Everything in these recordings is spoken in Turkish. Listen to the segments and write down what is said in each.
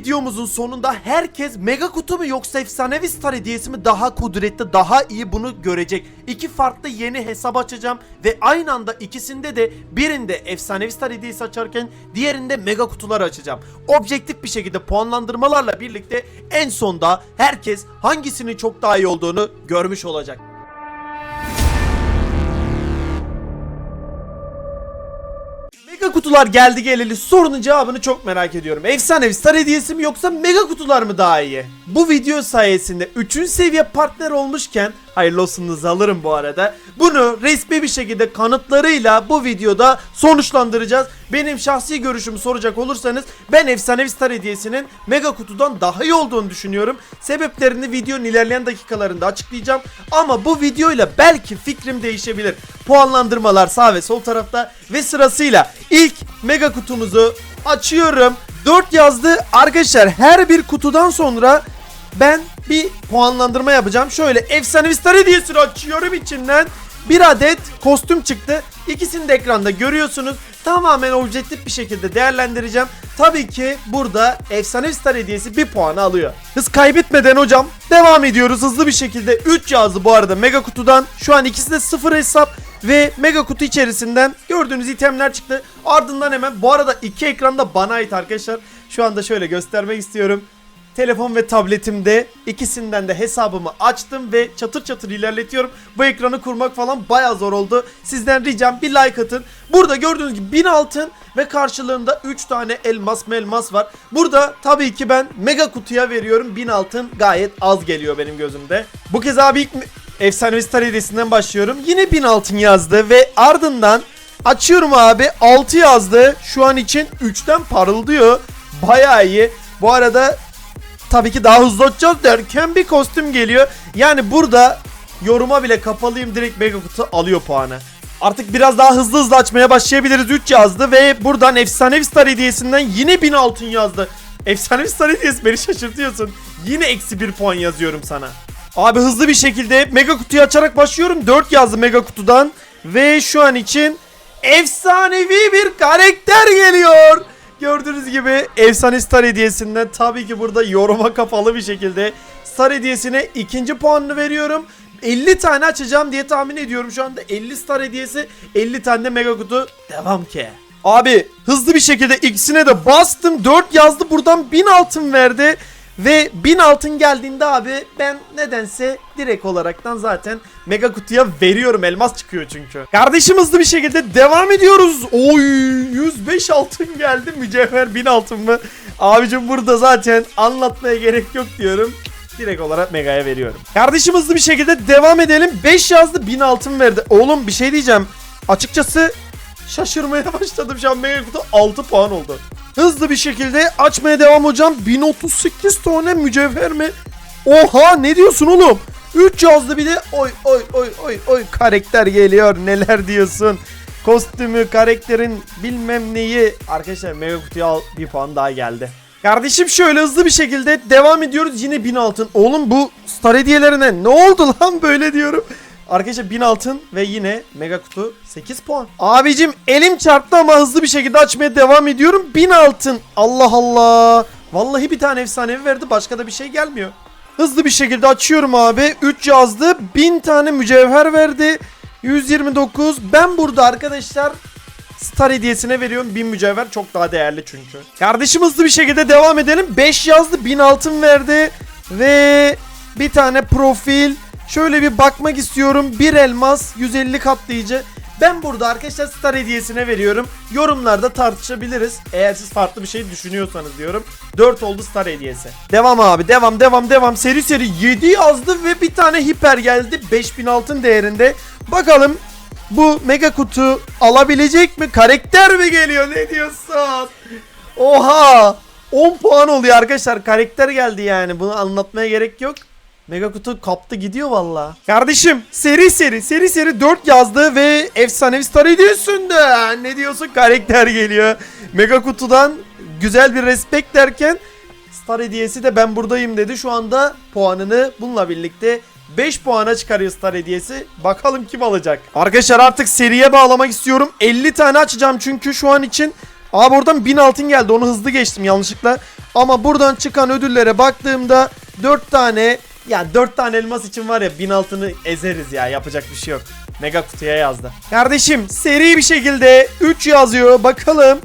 videomuzun sonunda herkes mega kutu mu yoksa efsanevi star hediyesi mi daha kudretli daha iyi bunu görecek. İki farklı yeni hesap açacağım ve aynı anda ikisinde de birinde efsanevi star hediyesi açarken diğerinde mega kutuları açacağım. Objektif bir şekilde puanlandırmalarla birlikte en sonda herkes hangisinin çok daha iyi olduğunu görmüş olacak. Mega kutular geldi geleli sorunun cevabını çok merak ediyorum. Efsanevi star hediyesi mi yoksa mega kutular mı daha iyi? Bu video sayesinde 3. seviye partner olmuşken hayırlı alırım bu arada. Bunu resmi bir şekilde kanıtlarıyla bu videoda sonuçlandıracağız. Benim şahsi görüşümü soracak olursanız ben efsanevi star hediyesinin mega kutudan daha iyi olduğunu düşünüyorum. Sebeplerini videonun ilerleyen dakikalarında açıklayacağım. Ama bu videoyla belki fikrim değişebilir. Puanlandırmalar sağ ve sol tarafta ve sırasıyla ilk mega kutumuzu açıyorum. 4 yazdı. Arkadaşlar her bir kutudan sonra ben bir puanlandırma yapacağım. Şöyle efsanevi star hediyesini açıyorum içinden. Bir adet kostüm çıktı. İkisini de ekranda görüyorsunuz. Tamamen objektif bir şekilde değerlendireceğim. Tabii ki burada efsanevi star hediyesi bir puanı alıyor. Hız kaybetmeden hocam devam ediyoruz hızlı bir şekilde. 3 yazdı bu arada mega kutudan. Şu an ikisi de sıfır hesap ve mega kutu içerisinden gördüğünüz itemler çıktı. Ardından hemen bu arada iki ekranda bana ait arkadaşlar. Şu anda şöyle göstermek istiyorum. Telefon ve tabletimde ikisinden de hesabımı açtım ve çatır çatır ilerletiyorum. Bu ekranı kurmak falan baya zor oldu. Sizden ricam bir like atın. Burada gördüğünüz gibi 1000 altın ve karşılığında 3 tane elmas melmas var. Burada tabii ki ben mega kutuya veriyorum 1000 altın gayet az geliyor benim gözümde. Bu kez abi ilk efsanevi star hediyesinden başlıyorum. Yine 1000 altın yazdı ve ardından açıyorum abi 6 yazdı. Şu an için 3'ten parıldıyor. Baya iyi. Bu arada tabii ki daha hızlı açacağız derken bir kostüm geliyor. Yani burada yoruma bile kapalıyım direkt mega kutu alıyor puanı. Artık biraz daha hızlı hızlı açmaya başlayabiliriz. 3 yazdı ve buradan efsanevi star hediyesinden yine 1000 altın yazdı. Efsanevi star hediyesi beni şaşırtıyorsun. Yine eksi 1 puan yazıyorum sana. Abi hızlı bir şekilde mega kutuyu açarak başlıyorum. 4 yazdı mega kutudan. Ve şu an için efsanevi bir karakter geliyor. Gördüğünüz gibi efsane star hediyesinden tabii ki burada yoruma kapalı bir şekilde star hediyesine ikinci puanını veriyorum. 50 tane açacağım diye tahmin ediyorum şu anda 50 star hediyesi 50 tane de mega kutu devam ki. Abi hızlı bir şekilde ikisine de bastım 4 yazdı buradan 1000 altın verdi. Ve 1000 altın geldiğinde abi ben nedense direkt olaraktan zaten mega kutuya veriyorum elmas çıkıyor çünkü. Kardeşim hızlı bir şekilde devam ediyoruz. Oy 105 altın geldi mücevher 1000 altın mı? Abicim burada zaten anlatmaya gerek yok diyorum. Direkt olarak Mega'ya veriyorum. Kardeşim hızlı bir şekilde devam edelim. 5 yazdı 1000 altın verdi. Oğlum bir şey diyeceğim. Açıkçası şaşırmaya başladım. Şu an Mega Kutu 6 puan oldu. Hızlı bir şekilde açmaya devam hocam. 1038 tane mücevher mi? Oha ne diyorsun oğlum? 3 yazdı bir de oy oy oy oy oy karakter geliyor neler diyorsun. Kostümü, karakterin bilmem neyi. Arkadaşlar mega kutuya al bir puan daha geldi. Kardeşim şöyle hızlı bir şekilde devam ediyoruz. Yine 1000 altın. Oğlum bu star hediyelerine ne oldu lan böyle diyorum. Arkadaşlar 1000 altın ve yine mega kutu 8 puan. Abicim elim çarptı ama hızlı bir şekilde açmaya devam ediyorum. 1000 altın. Allah Allah. Vallahi bir tane efsanevi verdi. Başka da bir şey gelmiyor. Hızlı bir şekilde açıyorum abi. 3 yazdı. 1000 tane mücevher verdi. 129. Ben burada arkadaşlar Star hediyesine veriyorum 1000 mücevher çok daha değerli çünkü. Kardeşim hızlı bir şekilde devam edelim. 5 yazdı 1000 altın verdi. Ve bir tane profil. Şöyle bir bakmak istiyorum. Bir elmas 150 katlayıcı. Ben burada arkadaşlar star hediyesine veriyorum. Yorumlarda tartışabiliriz. Eğer siz farklı bir şey düşünüyorsanız diyorum. 4 oldu star hediyesi. Devam abi devam devam devam. Seri seri 7 yazdı ve bir tane hiper geldi. 5000 altın değerinde. Bakalım bu mega kutu alabilecek mi? Karakter mi geliyor? Ne diyorsun? Oha! 10 puan oluyor arkadaşlar. Karakter geldi yani. Bunu anlatmaya gerek yok. Mega kutu kaptı gidiyor valla. Kardeşim seri seri seri seri 4 yazdı ve efsanevi star ediyorsun da. Ne diyorsun karakter geliyor. Mega kutudan güzel bir respect derken star hediyesi de ben buradayım dedi. Şu anda puanını bununla birlikte 5 puana çıkarıyor star hediyesi. Bakalım kim alacak. Arkadaşlar artık seriye bağlamak istiyorum. 50 tane açacağım çünkü şu an için Abi oradan 1000 altın geldi onu hızlı geçtim yanlışlıkla. Ama buradan çıkan ödüllere baktığımda 4 tane ya 4 tane elmas için var ya 1000 altını ezeriz ya yapacak bir şey yok. Mega kutuya yazdı. Kardeşim seri bir şekilde 3 yazıyor bakalım.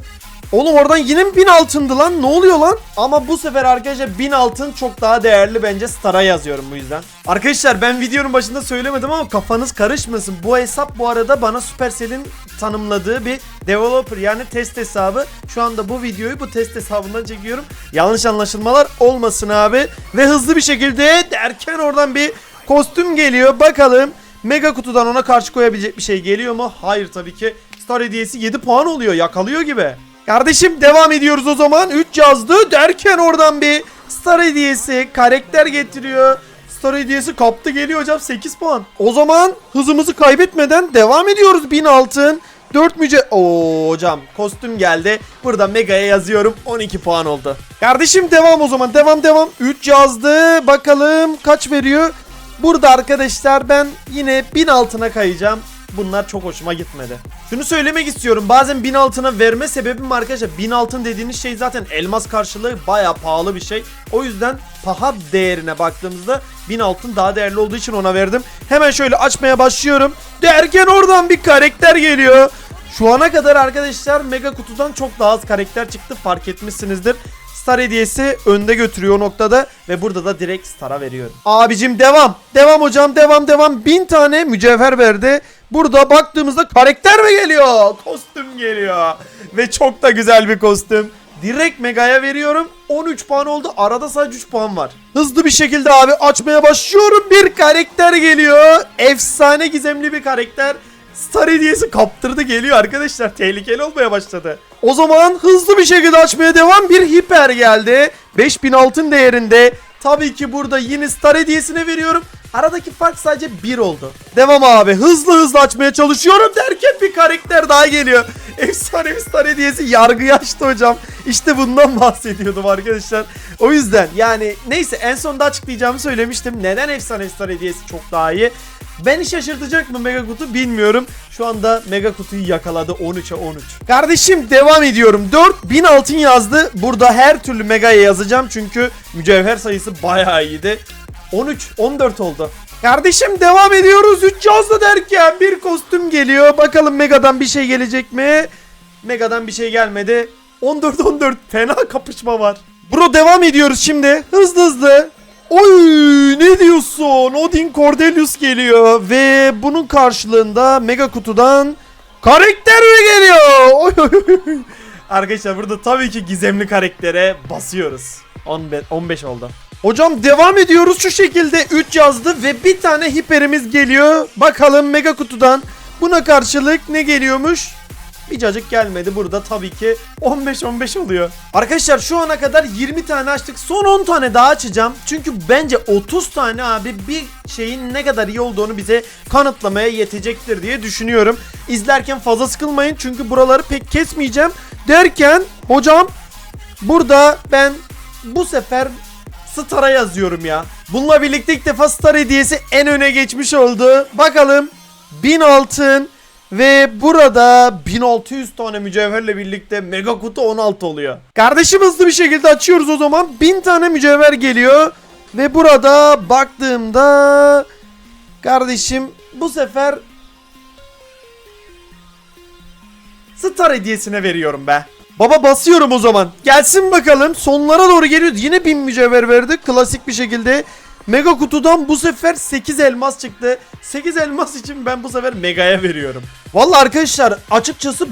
Oğlum oradan yine mi 1000 altındı lan? Ne oluyor lan? Ama bu sefer arkadaşlar 1000 altın çok daha değerli bence Star'a yazıyorum bu yüzden. Arkadaşlar ben videonun başında söylemedim ama kafanız karışmasın. Bu hesap bu arada bana Supercell'in tanımladığı bir developer yani test hesabı. Şu anda bu videoyu bu test hesabından çekiyorum. Yanlış anlaşılmalar olmasın abi. Ve hızlı bir şekilde derken oradan bir kostüm geliyor. Bakalım Mega kutudan ona karşı koyabilecek bir şey geliyor mu? Hayır tabii ki. Star hediyesi 7 puan oluyor. Yakalıyor gibi. Kardeşim devam ediyoruz o zaman. 3 yazdı derken oradan bir Star hediyesi karakter getiriyor. Star hediyesi kaptı geliyor hocam 8 puan. O zaman hızımızı kaybetmeden devam ediyoruz 1000 altın. 4 müce... Oo hocam kostüm geldi. Burada Mega'ya yazıyorum 12 puan oldu. Kardeşim devam o zaman devam devam. 3 yazdı bakalım kaç veriyor. Burada arkadaşlar ben yine 1000 altına kayacağım. Bunlar çok hoşuma gitmedi. Şunu söylemek istiyorum. Bazen 1000 altına verme sebebim arkadaşlar 1000 altın dediğiniz şey zaten elmas karşılığı baya pahalı bir şey. O yüzden paha değerine baktığımızda 1000 altın daha değerli olduğu için ona verdim. Hemen şöyle açmaya başlıyorum. Derken oradan bir karakter geliyor. Şu ana kadar arkadaşlar mega kutudan çok daha az karakter çıktı fark etmişsinizdir. Star hediyesi önde götürüyor noktada ve burada da direkt Star'a veriyorum. Abicim devam. Devam hocam devam devam. Bin tane mücevher verdi. Burada baktığımızda karakter mi geliyor? Kostüm geliyor. Ve çok da güzel bir kostüm. Direkt Mega'ya veriyorum. 13 puan oldu. Arada sadece 3 puan var. Hızlı bir şekilde abi açmaya başlıyorum. Bir karakter geliyor. Efsane gizemli bir karakter. Star hediyesi kaptırdı geliyor arkadaşlar. Tehlikeli olmaya başladı. O zaman hızlı bir şekilde açmaya devam. Bir hiper geldi. 5000 altın değerinde. Tabii ki burada yine star hediyesine veriyorum. Aradaki fark sadece 1 oldu. Devam abi. Hızlı hızlı açmaya çalışıyorum derken bir karakter daha geliyor. Efsane bir star hediyesi yargıyı açtı hocam. İşte bundan bahsediyordum arkadaşlar. O yüzden yani neyse en sonunda açıklayacağımı söylemiştim. Neden efsane star hediyesi çok daha iyi? Beni şaşırtacak mı Mega Kutu bilmiyorum. Şu anda Mega Kutu'yu yakaladı 13'e 13. Kardeşim devam ediyorum. 4000 altın yazdı. Burada her türlü Mega'ya yazacağım çünkü mücevher sayısı bayağı iyiydi. 13, 14 oldu. Kardeşim devam ediyoruz. 3 yazdı derken bir kostüm geliyor. Bakalım Mega'dan bir şey gelecek mi? Mega'dan bir şey gelmedi. 14 14 fena kapışma var. Bro devam ediyoruz şimdi. Hızlı hızlı. Oy ne diyorsun? Odin Cordelius geliyor ve bunun karşılığında mega kutudan karakter mi geliyor? Arkadaşlar burada tabii ki gizemli karaktere basıyoruz. 15, 15 oldu. Hocam devam ediyoruz şu şekilde 3 yazdı ve bir tane hiperimiz geliyor. Bakalım mega kutudan buna karşılık ne geliyormuş? Bir cacık gelmedi burada tabii ki 15-15 oluyor. Arkadaşlar şu ana kadar 20 tane açtık. Son 10 tane daha açacağım. Çünkü bence 30 tane abi bir şeyin ne kadar iyi olduğunu bize kanıtlamaya yetecektir diye düşünüyorum. İzlerken fazla sıkılmayın çünkü buraları pek kesmeyeceğim. Derken hocam burada ben bu sefer Star'a yazıyorum ya. Bununla birlikte ilk defa Star hediyesi en öne geçmiş oldu. Bakalım 1000 altın ve burada 1600 tane mücevherle birlikte mega kutu 16 oluyor. Kardeşim hızlı bir şekilde açıyoruz o zaman. 1000 tane mücevher geliyor. Ve burada baktığımda kardeşim bu sefer Star hediyesine veriyorum be. Baba basıyorum o zaman. Gelsin bakalım. Sonlara doğru geliyor. Yine 1000 mücevher verdi. Klasik bir şekilde. Mega kutudan bu sefer 8 elmas çıktı. 8 elmas için ben bu sefer Mega'ya veriyorum. Vallahi arkadaşlar açıkçası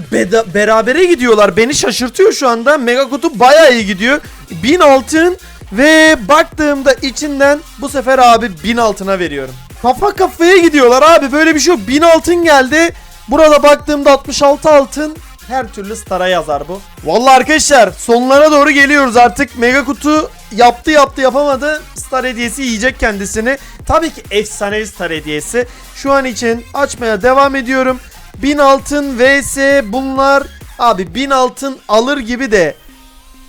berabere gidiyorlar. Beni şaşırtıyor şu anda. Mega kutu bayağı iyi gidiyor. 1000 altın ve baktığımda içinden bu sefer abi 1000 altına veriyorum. Kafa kafaya gidiyorlar abi. Böyle bir şey yok. 1000 altın geldi. Burada baktığımda 66 altın. Her türlü Star'a yazar bu. Vallahi arkadaşlar sonlara doğru geliyoruz artık. Mega kutu yaptı yaptı yapamadı. Star hediyesi yiyecek kendisini. Tabii ki efsanevi Star hediyesi. Şu an için açmaya devam ediyorum. 1000 altın vs bunlar. Abi 1000 altın alır gibi de.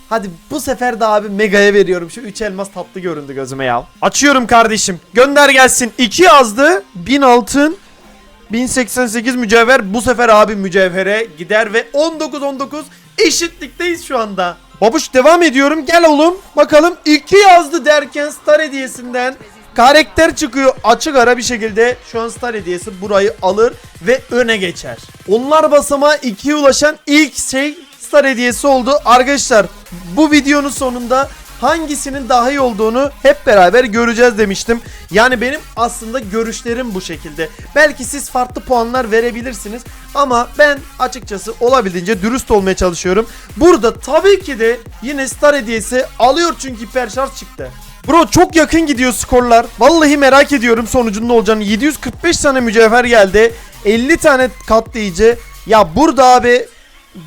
Hadi bu sefer de abi Mega'ya veriyorum. Şu 3 elmas tatlı göründü gözüme ya. Açıyorum kardeşim. Gönder gelsin. 2 yazdı. 1000 altın. 1088 mücevher bu sefer abi mücevhere gider ve 19 19 Eşitlikteyiz şu anda. Babuş devam ediyorum. Gel oğlum. Bakalım 2 yazdı derken star hediyesinden karakter çıkıyor. Açık ara bir şekilde şu an star hediyesi burayı alır ve öne geçer. Onlar basamağa 2'ye ulaşan ilk şey star hediyesi oldu. Arkadaşlar bu videonun sonunda hangisinin daha iyi olduğunu hep beraber göreceğiz demiştim. Yani benim aslında görüşlerim bu şekilde. Belki siz farklı puanlar verebilirsiniz ama ben açıkçası olabildiğince dürüst olmaya çalışıyorum. Burada tabii ki de yine star hediyesi alıyor çünkü hiper şarj çıktı. Bro çok yakın gidiyor skorlar. Vallahi merak ediyorum sonucun ne olacağını. 745 tane mücevher geldi. 50 tane katlayıcı. Ya burada abi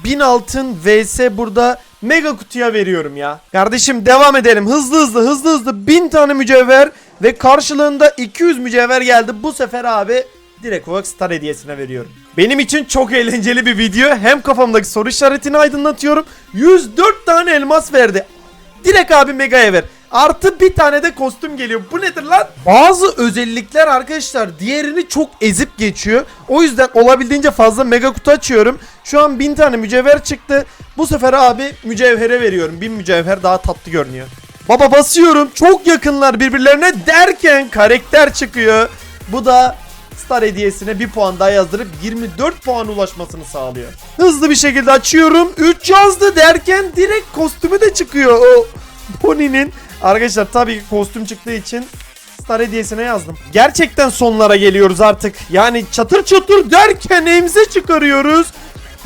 1000 altın vs burada mega kutuya veriyorum ya. Kardeşim devam edelim. Hızlı hızlı hızlı hızlı 1000 tane mücevher ve karşılığında 200 mücevher geldi. Bu sefer abi direkt olarak star hediyesine veriyorum. Benim için çok eğlenceli bir video. Hem kafamdaki soru işaretini aydınlatıyorum. 104 tane elmas verdi. Direkt abi Mega'ya ver. Artı bir tane de kostüm geliyor. Bu nedir lan? Bazı özellikler arkadaşlar diğerini çok ezip geçiyor. O yüzden olabildiğince fazla mega kutu açıyorum. Şu an 1000 tane mücevher çıktı. Bu sefer abi mücevhere veriyorum. 1000 mücevher daha tatlı görünüyor. Baba basıyorum. Çok yakınlar birbirlerine derken karakter çıkıyor. Bu da Star hediyesine bir puan daha yazdırıp 24 puan ulaşmasını sağlıyor. Hızlı bir şekilde açıyorum. 3 yazdı derken direkt kostümü de çıkıyor. O Pony'nin arkadaşlar tabii ki kostüm çıktığı için Star hediyesine yazdım. Gerçekten sonlara geliyoruz artık. Yani çatır çatır derken emze çıkarıyoruz.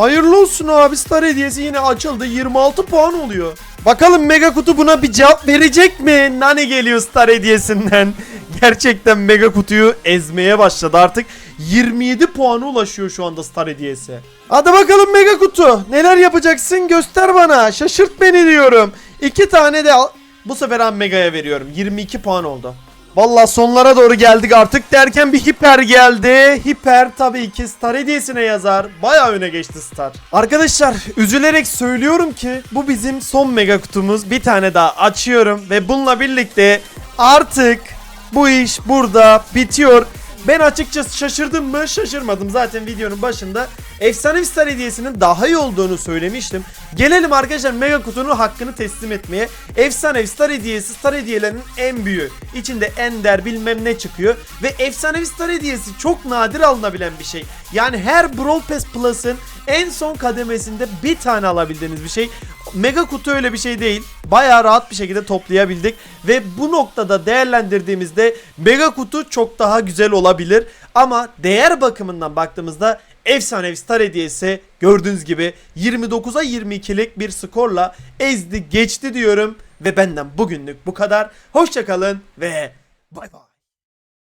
Hayırlı olsun abi Star hediyesi yine açıldı. 26 puan oluyor. Bakalım Mega Kutu buna bir cevap verecek mi? Nani geliyor Star hediyesinden. Gerçekten Mega Kutuyu ezmeye başladı artık. 27 puana ulaşıyor şu anda Star hediyesi. Hadi bakalım Mega Kutu. Neler yapacaksın göster bana. Şaşırt beni diyorum. İki tane de al. Bu sefer ben Mega'ya veriyorum. 22 puan oldu. Vallahi sonlara doğru geldik artık derken bir hiper geldi. Hiper tabii ki Star hediyesine yazar. Bayağı öne geçti Star. Arkadaşlar üzülerek söylüyorum ki bu bizim son mega kutumuz. Bir tane daha açıyorum ve bununla birlikte artık bu iş burada bitiyor. Ben açıkçası şaşırdım mı? Şaşırmadım. Zaten videonun başında Efsanevi Star hediyesinin daha iyi olduğunu söylemiştim. Gelelim arkadaşlar Mega Kutu'nun hakkını teslim etmeye. Efsanevi Star hediyesi Star hediyelerinin en büyüğü. İçinde Ender bilmem ne çıkıyor. Ve Efsanevi Star hediyesi çok nadir alınabilen bir şey. Yani her Brawl Pass Plus'ın en son kademesinde bir tane alabildiğiniz bir şey. Mega kutu öyle bir şey değil. Bayağı rahat bir şekilde toplayabildik. Ve bu noktada değerlendirdiğimizde mega kutu çok daha güzel olabilir. Ama değer bakımından baktığımızda efsanevi star hediyesi gördüğünüz gibi 29'a 22'lik bir skorla ezdi geçti diyorum. Ve benden bugünlük bu kadar. Hoşçakalın ve bay bay.